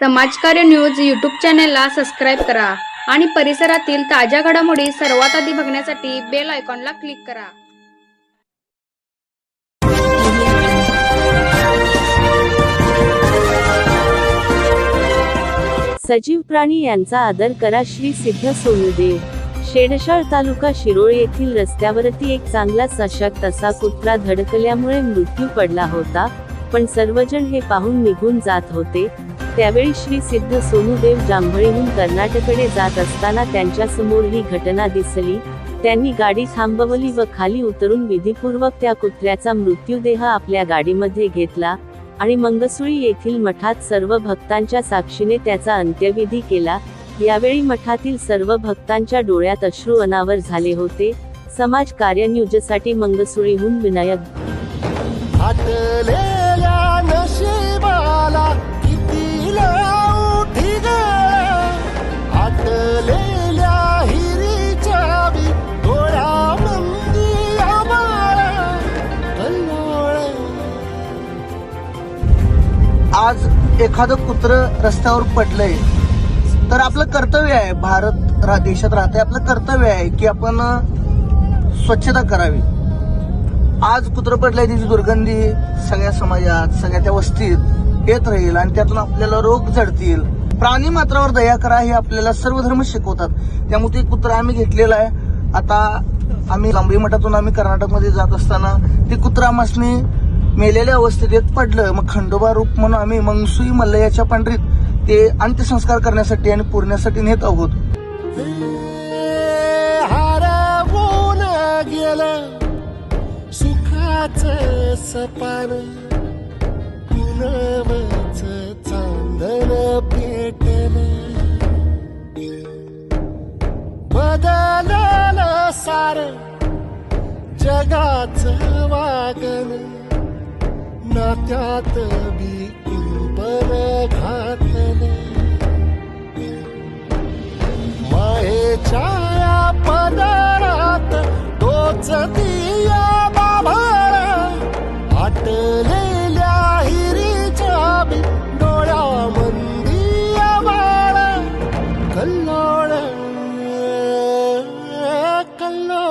समाजकार्य news YouTube चॅनेलला subscribe करा आणि परिसरातील ताज्या घडामोडी सर्वात आधी बघण्यासाठी बेल आयकॉनला क्लिक करा. सजीव प्राणी यांचा आदर करा श्री सिद्ध सोनुदेव. शेडशाळ तालुका शिरोळ येथील रस्त्यावरती एक चांगला सशक्त असा कुत्रा धडकल्यामुळे मृत्यू पडला होता पण सर्वजण हे पाहून निघून जात होते त्यावेळी श्री सिद्ध सोनुदेव जांभळीहून कर्नाटकडे जात असताना त्यांच्यासमोर ही घटना दिसली. त्यांनी गाडी थांबवली व खाली उतरून विधीपूर्वक त्या कुत्र्याचा मृत्यूदेह आपल्या गाडीमध्ये घेतला आणि मंगसुळी येथील मठात सर्व भक्तांच्या साक्षीने त्याचा अंत्यविधी केला. यावेळी मठातील सर्व भक्तांच्या डोळ्यात अश्रू अनावर झाले होते. समाज कार्य न्यूजसाठी मंगसुळीहून विनायक. आज एखादं कुत्रं रस्त्यावर पडलंय तर आपलं कर्तव्य आहे भारत रा- देशात राहते आपलं कर्तव्य आहे की आपण स्वच्छता करावी. आज कुत्रं पडलंय त्याची दुर्गंधी सगळ्या समाजात सगळ्या त्या वस्तीत येत राहील आणि त्यातून आपल्याला रोग जडतील प्राणी मात्रावर दया करा हे आपल्याला सर्व धर्म शिकवतात. त्यामुळे ते कुत्रा आम्ही घेतलेला आहे. आता आम्ही लांबी मठातून आम्ही कर्नाटकमध्ये जात असताना ते कुत्रा आमासनी मेलेल्या अवस्थेत पडलं. मग खंडोबा रूप म्हणून आम्ही मंगसुई मल्लयाच्या पांढरीत ते अंत्यसंस्कार करण्यासाठी आणि पुरण्यासाठी नेत आहोत. हरवून चांदन बदललं सार जगाच वागण. नात्यात बी बर घातले. मायेच्या पदरात तोच दिया बाभारा. आटलेल्या हिरीच्या बी डोळ्या मंदिया बाळा कल्लोळ कल्लोळ.